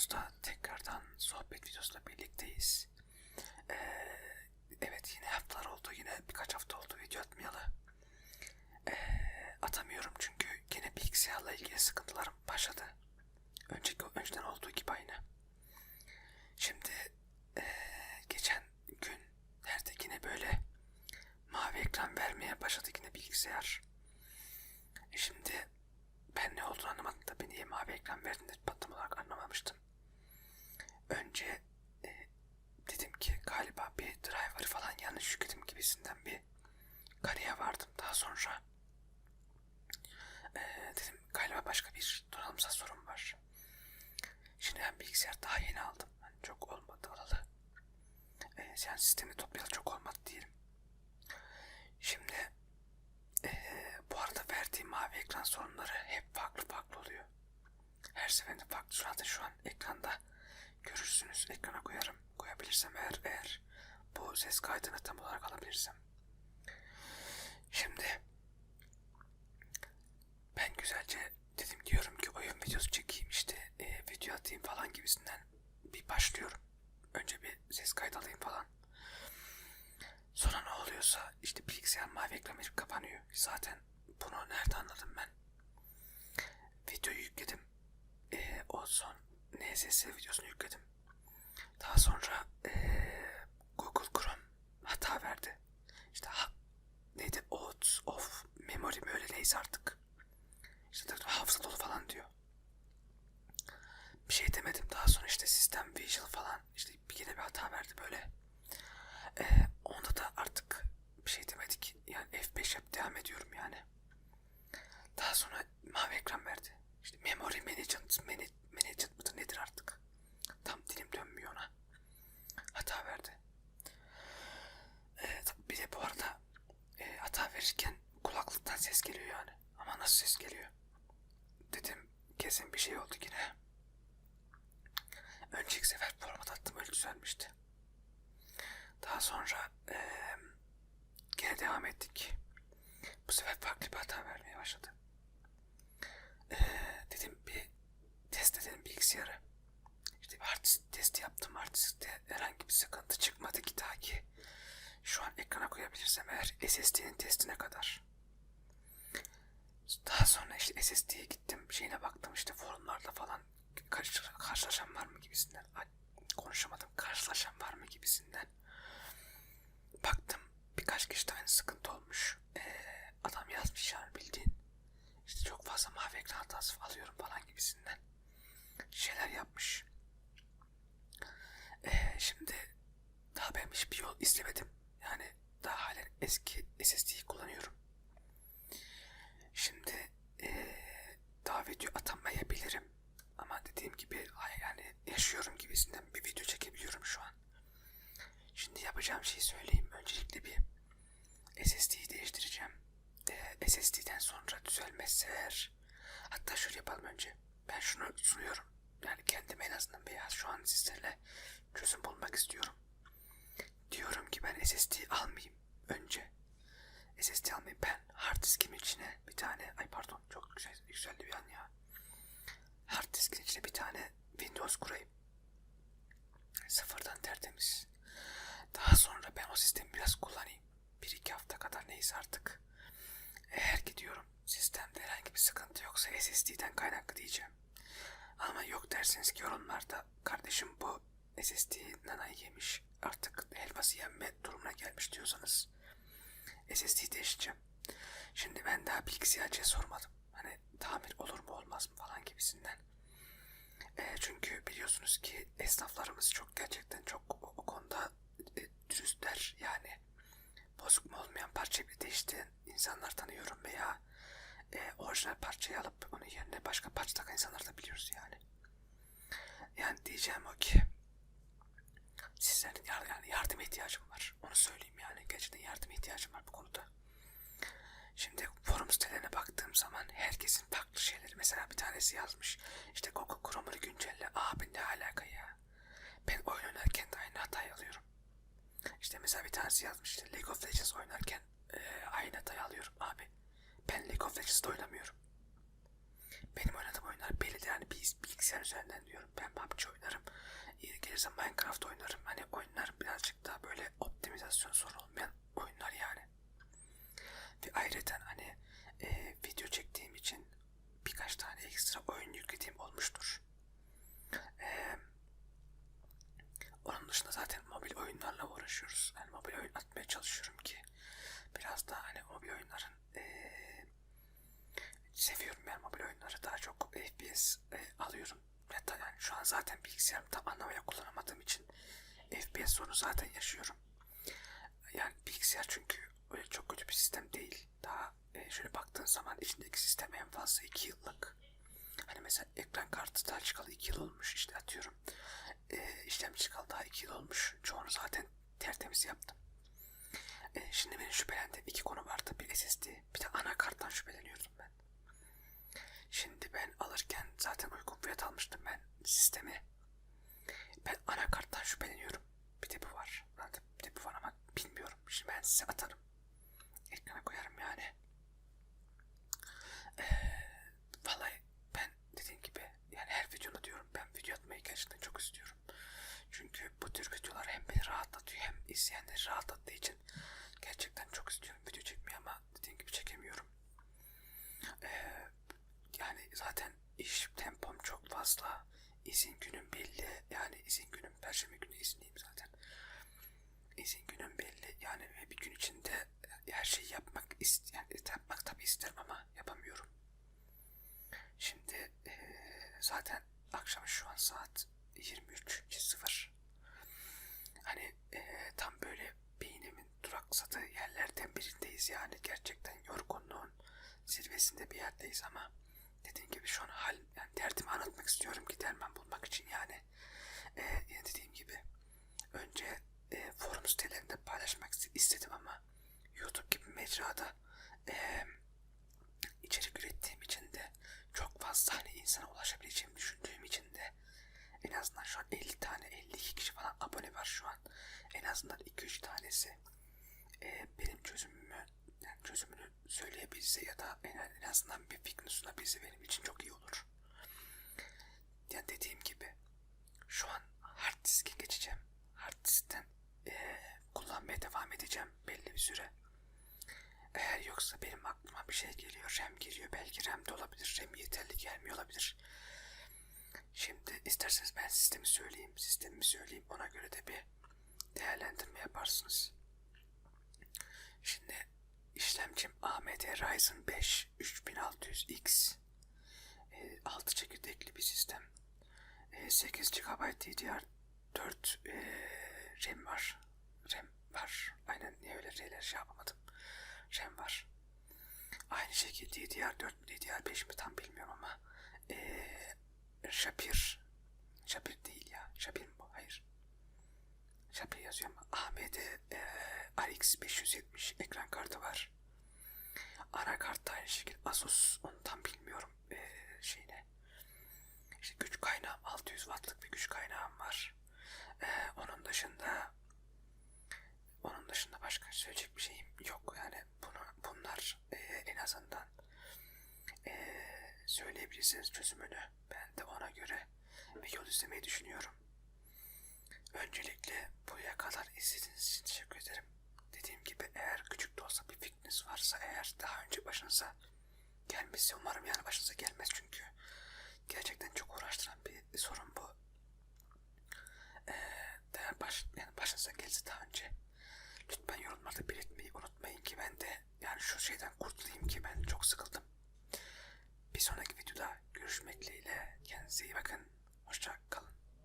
videomuzda tekrardan sohbet videosuyla birlikteyiz. Ee, evet yine haftalar oldu. Yine birkaç hafta oldu video atmayalı. Ee, atamıyorum çünkü yine bilgisayarla ilgili sıkıntılarım başladı. Önceki, önceden olduğu gibi aynı. Şimdi ee, geçen gün nerede yine böyle mavi ekran vermeye başladı yine bilgisayar. E Şimdi ben ne olduğunu anlamadım da niye mavi ekran verdiğini tam olarak anlamamıştım. Önce e, dedim ki galiba bir driver falan yanlış yükledim gibisinden bir kanıya vardım. Daha sonra e, dedim galiba başka bir donanımsal sorun var. Şimdi ben bilgisayar daha yeni aldım. Yani çok olmadı alalı. E, yani sistemi toplayalı çok olmadı diyelim. Şimdi ee, bu arada verdiğim mavi ekran sorunları hep farklı farklı oluyor. Her seferinde farklı. Zaten şu an ekranda görürsünüz. Ekrana koyarım. Koyabilirsem eğer eğer ses kaydını tam olarak alabilirsem. Şimdi ben güzelce dedim diyorum ki oyun videosu çekeyim işte e, video atayım falan gibisinden bir başlıyorum. Önce bir ses kaydı alayım falan. Sonra ne oluyorsa işte bilgisayar mavi ekran verip kapanıyor. Zaten bunu nerede anladım ben? Videoyu yükledim. Ee, o son NSS videosunu yükledim. Daha sonra ee, Google Chrome hata verdi. İşte ha, neydi? Out of memory mi öyle neyse artık. İşte hafıza dolu falan diyor. Bir şey demedim. Daha sonra işte sistem visual falan işte bir yine bir hata verdi böyle. Ee, onda da artık bir şey demedik. Yani F5 yap devam ediyorum yani. Daha sonra mavi ekran verdi. İşte memory management, manage, management mıdır nedir artık? Tam dilim dönmüyor ona. Hata verdi. Ee, bir de bu arada e, hata verirken kulaklıktan ses geliyor yani. Ama nasıl ses geliyor? Dedim kesin bir şey oldu yine. Önceki sefer format attım öyle düzelmişti. Daha sonra eee gene devam ettik. Bu sefer farklı bir hata vermeye başladı. Eee, dedim bir test edelim bilgisayarı. İşte bir hard disk testi yaptım. Hard diskte herhangi bir sıkıntı çıkmadı ki ta ki şu an ekrana koyabilirsem eğer SSD'nin testine kadar. Daha sonra işte SSD'ye gittim. Şeyine baktım işte forumlarda falan karşı, karşılaşan var mı gibisinden. Konuşamadım. Karşılaşan var mı gibisinden. Baktım birkaç kişi aynı sıkıntı olmuş. Ee, adam yazmış yani bildiğin. İşte çok fazla mavi ekran hatası alıyorum falan gibisinden. Şeyler yapmış. Ee, şimdi daha ben hiçbir yol izlemedim. Yani daha halen eski SSD'yi kullanıyorum. Şimdi ee, daha video atamayabilirim. Ama dediğim gibi yani yaşıyorum gibisinden bir video çekebiliyorum şu an. Şimdi yapacağım şeyi söyleyeyim. Öncelikle bir SSD'yi değiştireceğim. Ee, SSD'den sonra düzelmezse eğer hatta şöyle yapalım önce. Ben şunu sunuyorum. Yani kendim en azından veya şu an sizlerle çözüm bulmak istiyorum. Diyorum ki ben SSD almayayım önce. SSD almayayım ben hard diskimin içine bir tane ay pardon çok güzel yükseldi bir an ya. Hard diskin içine bir tane Windows kurayım. Sıfırdan tertemiz. Daha sonra ben o sistemi biraz kullanayım. Bir iki hafta kadar neyse artık. Eğer gidiyorum sistemde herhangi bir sıkıntı yoksa SSD'den kaynaklı diyeceğim. Ama yok derseniz ki yorumlarda kardeşim bu SSD nanayı yemiş artık helvası yenme durumuna gelmiş diyorsanız SSD değişeceğim. Şimdi ben daha bilgisayarcıya sormadım. Hani tamir olur mu olmaz mı falan gibisinden. E, çünkü biliyorsunuz ki esnaflarımız çok gerçekten çok o, o konuda e, dürüstler yani bozuk mu olmayan parça bir değiştiren insanlar tanıyorum veya e, orijinal parçayı alıp onun yerine başka parça takan insanlar da biliyoruz yani. Yani diyeceğim o ki yar yani yardıma ihtiyacım var. Onu söyleyeyim yani. Gerçekten yardıma ihtiyacım var bu konuda. Şimdi forum sitelerine baktığım zaman herkesin farklı şeyleri. Mesela bir tanesi yazmış. İşte Google Chrome'u güncelle. Abi ne alaka ya? Ben oyun oynarken de aynı hatayı alıyorum. İşte mesela bir tanesi yazmış. İşte League of Legends oynarken e, aynı hatayı alıyorum. Abi ben League of Legends'da oynamıyorum. Benim oynadığım oyunlar belli yani bilgisayar üzerinden diyorum. Ben PUBG oynuyorum. mesela Minecraft oynarım. Hani oyunlar birazcık daha böyle optimizasyon sorunu olmayan oyunlar yani. Ve ayrıca hani e, video çektiğim için birkaç tane ekstra oyun yüklediğim olmuştur. E, onun dışında zaten mobil oyunlarla uğraşıyoruz. Yani mobil oyun atmaya çalışıyorum ki biraz daha hani mobil oyunların e, seviyorum ben mobil oyunları daha çok FPS e, alıyorum. Hatta şu an zaten bilgisayarımı tam anlamıyla kullanamadığım için FPS sorunu zaten yaşıyorum. Yani bilgisayar çünkü öyle çok kötü bir sistem değil. Daha e, şöyle baktığın zaman içindeki sistem en fazla 2 yıllık. Hani mesela ekran kartı daha çıkalı 2 yıl olmuş işte atıyorum. E, işlemci çıkalı daha 2 yıl olmuş. Çoğunu zaten tertemiz yaptım. E, şimdi benim şüphelendiğim iki konu vardı. Bir SSD bir de anakarttan şüpheleniyordum ben. Şimdi ben alırken zaten uygun fiyat almıştım ben sistemi. Ben anakarttan şüpheleniyorum. Bir de bu var. Bir de bu var ama bilmiyorum. Şimdi ben size atarım. Ekrana koyarım yani. Ee, vallahi ben dediğim gibi yani her videoda diyorum ben video atmayı gerçekten çok istiyorum. Çünkü bu tür videolar hem beni rahatlatıyor hem izleyenleri rahatlattığı için gerçekten çok istiyorum video çekmeyi ama dediğim gibi çekemiyorum. Ee, yani zaten iş tempom çok fazla. İzin günüm belli. Yani izin günüm perşembe günü izniyim zaten. İzin günüm belli. Yani bir gün içinde her şeyi yapmak ist yani yapmak tabii isterim ama yapamıyorum. Şimdi e, zaten akşam şu an saat 23.00. Hani e, tam böyle beynimin duraksadığı yerlerden birindeyiz yani gerçekten yorgunluğun zirvesinde bir yerdeyiz ama dediğim gibi şu an hal yani derdimi anlatmak istiyorum ki derman bulmak için yani e, yine dediğim gibi önce e, forum sitelerinde paylaşmak istedim ama YouTube gibi mecrada e, içerik ürettiğim için de çok fazla hani insana ulaşabileceğimi düşündüğüm için de en azından şu an 50 tane 52 kişi falan abone var şu an en azından 2-3 tanesi e, benim çözümümü yani çözümünü söyleyebilse ya da en, en azından bir fikrini sunabilse benim için çok iyi olur. Yani dediğim gibi şu an hard diske geçeceğim. Hard diskten e, kullanmaya devam edeceğim belli bir süre. Eğer yoksa benim aklıma bir şey geliyor. RAM geliyor. Belki RAM de olabilir. RAM yeterli gelmiyor olabilir. Şimdi isterseniz ben sistemi söyleyeyim. Sistemimi söyleyeyim. Ona göre de bir değerlendirme yaparsınız. Şimdi işlemcim AMD Ryzen 5 3600X e, 6 çekirdekli bir sistem. E, 8 GB DDR4 e, RAM var. Var. Aynen niye öyle R'ler şey yapamadım. RAM var. Aynı şekilde DDR4 mi DDR5 mi tam bilmiyorum ama e, Shapir Shapir değil ya. Shapir mi bu? Hayır. Shapir yazıyor ama AMD e, RX 570 ekran kartı var. Anakart da aynı şekilde Asus onu tam bilmiyorum e, şeyine. İşte güç kaynağım 600 wattlık bir güç kaynağım var. E, onun dışında onun dışında başka söyleyecek bir şeyim yok. Yani bunu bunlar e, en azından e, söyleyebilirsiniz çözümünü. Ben de ona göre bir yol izlemeyi düşünüyorum. Öncelikle buraya kadar izlediğiniz için teşekkür ederim. Dediğim gibi eğer küçük de olsa bir fikriniz varsa eğer daha önce başınıza gelmişse umarım yani başınıza gelmez çünkü gerçekten